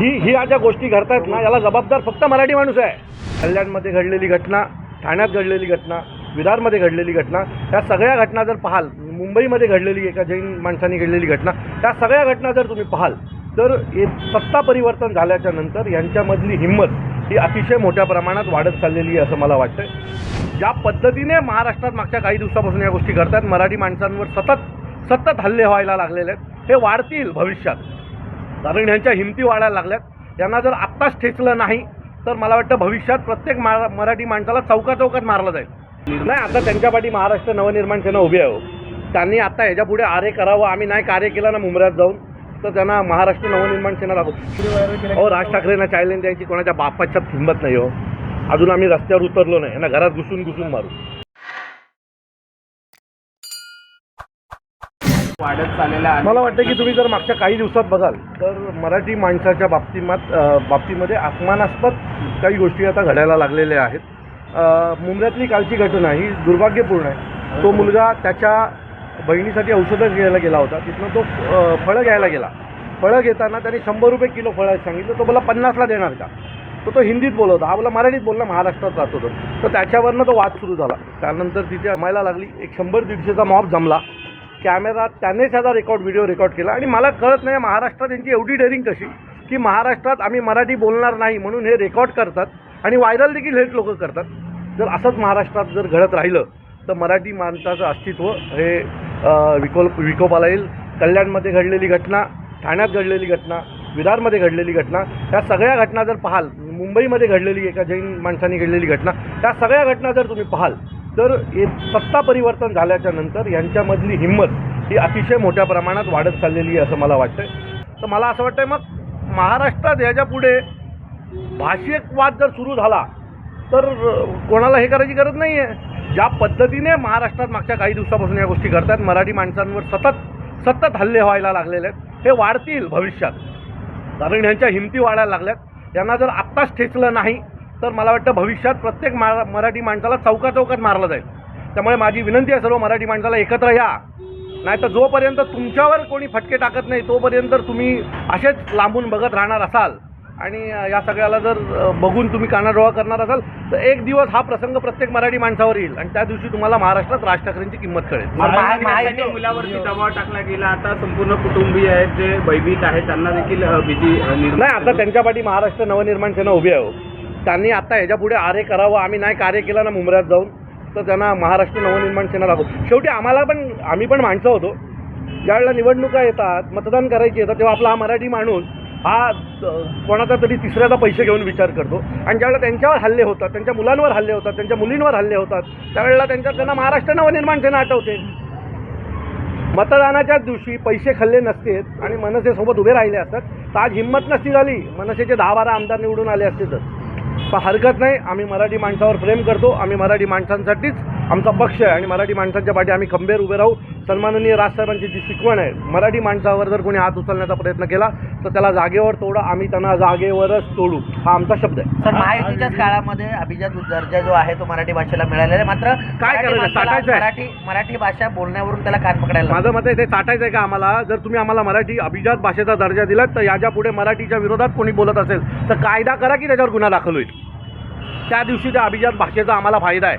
ही ही या ज्या गोष्टी घडतात ना याला जबाबदार फक्त मराठी माणूस आहे. कल्याणमध्ये घडलेली घटना ठाण्यात घडलेली घटना विदारमध्ये घडलेली घटना त्या सगळ्या घटना जर पाहाल मुंबईमध्ये घडलेली एका जैन माणसाने घडलेली घटना त्या सगळ्या घटना जर तुम्ही पाहाल तर सत्ता परिवर्तन झाल्याच्यानंतर यांच्यामधली हिंमत ही अतिशय मोठ्या प्रमाणात वाढत चाललेली आहे असं मला वाटतं ज्या पद्धतीने महाराष्ट्रात मागच्या काही दिवसापासून या गोष्टी घडतात मराठी माणसांवर सतत सतत हल्ले व्हायला लागलेले आहेत हे वाढतील भविष्यात. कारण ह्यांच्या हिमती वाढायला लागल्यात. यांना जर आत्ताच ठेचलं नाही तर मला वाटतं भविष्यात प्रत्येक मा मराठी माणसाला चौका चौकात मारलं जाईल. नाही आता त्यांच्यापाठी महाराष्ट्र नवनिर्माण सेना उभी आहे हो. त्यांनी आता ह्याच्यापुढे आरे करावं आम्ही नाही कार्य केलं ना मुंबऱ्यात जाऊन तर त्यांना महाराष्ट्र नवनिर्माण सेना दाखवतो हो राज ठाकरेंना चॅलेंज द्यायची कोणाच्या बापाच्या हिंमत नाही हो. अजून आम्ही रस्त्यावर उतरलो नाही यांना घरात घुसून घुसून मारू. वाढत चाललेला आहे. मला वाटतं की तुम्ही जर मागच्या काही दिवसात बघाल तर मराठी माणसाच्या बाबतीमात बाबतीमध्ये अपमानास्पद काही गोष्टी आता घडायला लागलेल्या आहेत. मुंबईतली कालची घटना ही दुर्भाग्यपूर्ण आहे. तो मुलगा त्याच्या बहिणीसाठी औषधं घ्यायला गेला होता. तिथनं तो फळं घ्यायला गेला. फळं घेताना त्याने शंभर रुपये किलो फळं सांगितलं. तो बोला पन्नासला देणार का? तो तो हिंदीत बोलत होता. हा मला मराठीत बोलला महाराष्ट्रात राहतो होतो. तर त्याच्यावरनं तो वाद सुरू झाला. त्यानंतर तिथे जमायला लागली. एक शंभर दीडशेचा मॉब जमला. कॅमेरा त्यानेच त्याचा रेकॉर्ड व्हिडिओ रेकॉर्ड केला. आणि मला कळत नाही महाराष्ट्रात यांची एवढी डेअरिंग कशी की महाराष्ट्रात आम्ही मराठी बोलणार नाही म्हणून हे रेकॉर्ड करतात आणि व्हायरल देखील हेच लोक करतात. जर असंच महाराष्ट्रात जर घडत राहिलं तर मराठी माणसाचं अस्तित्व हे विकोल विकोपाला येईल कल्याणमध्ये घडलेली घटना ठाण्यात घडलेली घटना विदारमध्ये घडलेली घटना ह्या सगळ्या घटना जर पाहाल मुंबईमध्ये घडलेली एका जैन माणसाने घडलेली घटना त्या सगळ्या घटना जर तुम्ही पाहाल तर सत्ता परिवर्तन झाल्याच्यानंतर यांच्यामधली हिंमत ही अतिशय मोठ्या प्रमाणात वाढत चाललेली आहे असं मला वाटतं तर मला असं वाटतं मग महाराष्ट्रात ह्याच्या पुढे भाषिक वाद जर सुरू झाला तर कोणाला हे करायची गरज नाही आहे ज्या पद्धतीने महाराष्ट्रात मागच्या काही दिवसापासून या गोष्टी घडतात मराठी माणसांवर सतत सतत हल्ले व्हायला लागलेले आहेत. हे वाढतील भविष्यात. कारण यांच्या हिमती वाढायला लागल्यात. यांना जर आत्ताच ठेचलं नाही तर मला वाटतं भविष्यात प्रत्येक मा मराठी माणसाला चौका चौकात मारलं जाईल. त्यामुळे माझी विनंती आहे सर्व मराठी माणसाला एकत्र या. नाही तर जोपर्यंत तुमच्यावर कोणी फटके टाकत नाही तोपर्यंत तुम्ही असेच लांबून बघत राहणार असाल आणि या सगळ्याला जर बघून तुम्ही कानाडोळा करणार असाल तर एक दिवस हा प्रसंग प्रत्येक मराठी माणसावर येईल आणि त्या दिवशी तुम्हाला महाराष्ट्रात राज ठाकरेंची किंमत कळेल. मुलावरती दबाव टाकला गेला आता संपूर्ण कुटुंबीय आहेत जे भयभीत आहेत त्यांना देखील भीती नाही आता त्यांच्या पाठी महाराष्ट्र नवनिर्माण सेना उभी आहे हो. त्यांनी आता ह्याच्यापुढे आरे करावं आम्ही नाही कार्य केलं ना मुंबऱ्यात जाऊन तर त्यांना महाराष्ट्र नवनिर्माण सेना दाखव शेवटी आम्हाला पण आम्ही पण माणसं होतो. ज्यावेळेला निवडणुका येतात मतदान करायची येतात तेव्हा आपला हा मराठी माणूस हा कोणाचा तरी तिसऱ्याचा पैसे घेऊन विचार करतो. आणि ज्यावेळेला त्यांच्यावर हल्ले होतात त्यांच्या मुलांवर हल्ले होतात त्यांच्या मुलींवर हल्ले होतात त्यावेळेला त्यांच्या त्यांना महाराष्ट्र नवनिर्माण सेना आठवते. मतदानाच्याच दिवशी पैसे खाल्ले नसते आणि मनसेसोबत उभे राहिले असतात तर आज हिंमत नसती झाली. मनसेचे दहा बारा आमदार निवडून आले असते तर. पण हरकत नाही आम्ही मराठी माणसावर प्रेम करतो आम्ही मराठी माणसांसाठीच आमचा पक्ष आहे आणि मराठी माणसांच्या पाठी आम्ही खंबीर उभे राहू. सन्माननीय राजसाहेबांची जी शिकवण आहे मराठी माणसावर जर कोणी हात उचलण्याचा प्रयत्न केला तर त्याला जागेवर तोडा आम्ही त्यांना जागेवरच तोडू हा आमचा शब्द आहे. सर महायुतीच्याच काळामध्ये अभिजात दर्जा जो आहे तो मराठी भाषेला मिळालेला आहे. मात्र काय मराठी करायचं? माणसाला टाकायचं आहे? मराठी मराठी भाषा बोलण्यावरून त्याला कान पकडायला माझं मत आहे ते चाटायचं आहे का आम्हाला? जर तुम्ही आम्हाला मराठी अभिजात भाषेचा दर्जा दिलात तर याच्यापुढे मराठीच्या विरोधात कोणी बोलत असेल तर कायदा करा की त्याच्यावर गुन्हा दाखल होईल. त्या दिवशी त्या अभिजात भाषेचा आम्हाला फायदा आहे.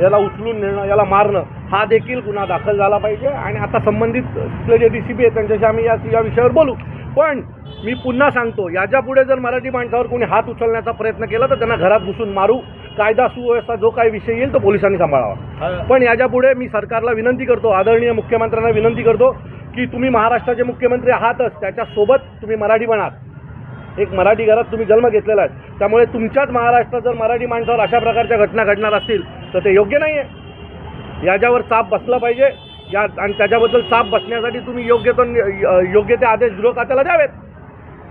याला उचलून नेणं याला मारणं हा देखील गुन्हा दाखल झाला पाहिजे. आणि आता संबंधित तिथले जे डी सी बी आहेत त्यांच्याशी आम्ही या या विषयावर बोलू. पण मी पुन्हा सांगतो याच्यापुढे जर मराठी माणसावर कोणी हात उचलण्याचा प्रयत्न केला तर त्यांना घरात घुसून मारू. कायदा सुव्यवस्था जो काही विषय येईल तो पोलिसांनी सांभाळावा. पण याच्यापुढे मी सरकारला विनंती करतो आदरणीय मुख्यमंत्र्यांना विनंती करतो की तुम्ही महाराष्ट्राचे मुख्यमंत्री आहातच त्याच्यासोबत तुम्ही मराठी बनात. एक मराठी घरात तुम्ही जन्म घेतलेला आहे. त्यामुळे तुमच्याच महाराष्ट्रात जर मराठी माणसावर अशा प्रकारच्या घटना घडणार असतील तर ते योग्य नाही आहे याच्यावर चाप बसला पाहिजे. या आणि त्याच्याबद्दल चाप बसण्यासाठी तुम्ही योग्य तो योग्य ते आदेश गृह खात्याला द्यावेत.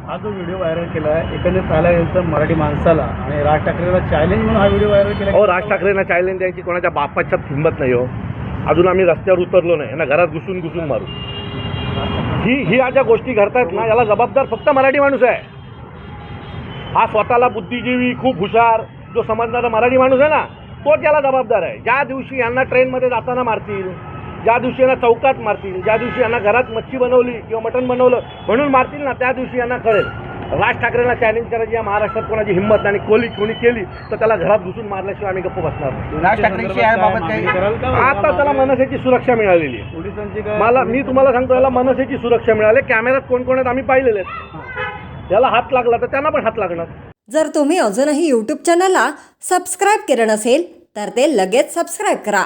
हा जो व्हिडिओ व्हायरल केला आहे एकंदरीत गेलं तर मराठी माणसाला आणि राज ठाकरेला चॅलेंज म्हणून हा व्हिडिओ व्हायरल केला हो राज ठाकरेंना चॅलेंज द्यायची कोणाच्या बापाच्या हिंमत नाही हो. अजून आम्ही रस्त्यावर उतरलो नाही. यांना घरात घुसून घुसून मारू. ही ही ज्या गोष्टी घडतायत ना याला जबाबदार फक्त मराठी माणूस आहे. हा स्वतःला बुद्धिजीवी खूप हुशार जो समजणारा मराठी माणूस आहे ना तोच याला जबाबदार आहे. ज्या दिवशी यांना ट्रेनमध्ये जाताना मारतील ज्या दिवशी यांना चौकात मारतील ज्या दिवशी यांना घरात मच्छी बनवली किंवा मटण बनवलं म्हणून मारतील ना त्या दिवशी यांना कळेल. राज ठाकरेंना चॅलेंज करायची या महाराष्ट्रात कोणाची हिंमत आणि कोली कोणी केली तर त्याला घरात घुसून मारल्याशिवाय आम्ही गप्प बसणार नाही. राज ठाकरेंशी याबाबत काही कराल का? आता त्याला मनसेची सुरक्षा मिळालेली आहे. पोलिसांची काय मला मी तुम्हाला सांगतो याला मनसेची सुरक्षा मिळाली. कॅमेऱ्यात कोण कोण आहेत आम्ही पाहिलेले आहेत. ज्याला हात लागला तर त्यांना पण हात लागणार. जर तुम्ही अजूनही यूट्यूब चॅनलला सबस्क्राईब केलं नसेल तर ते लगेच सबस्क्राईब करा.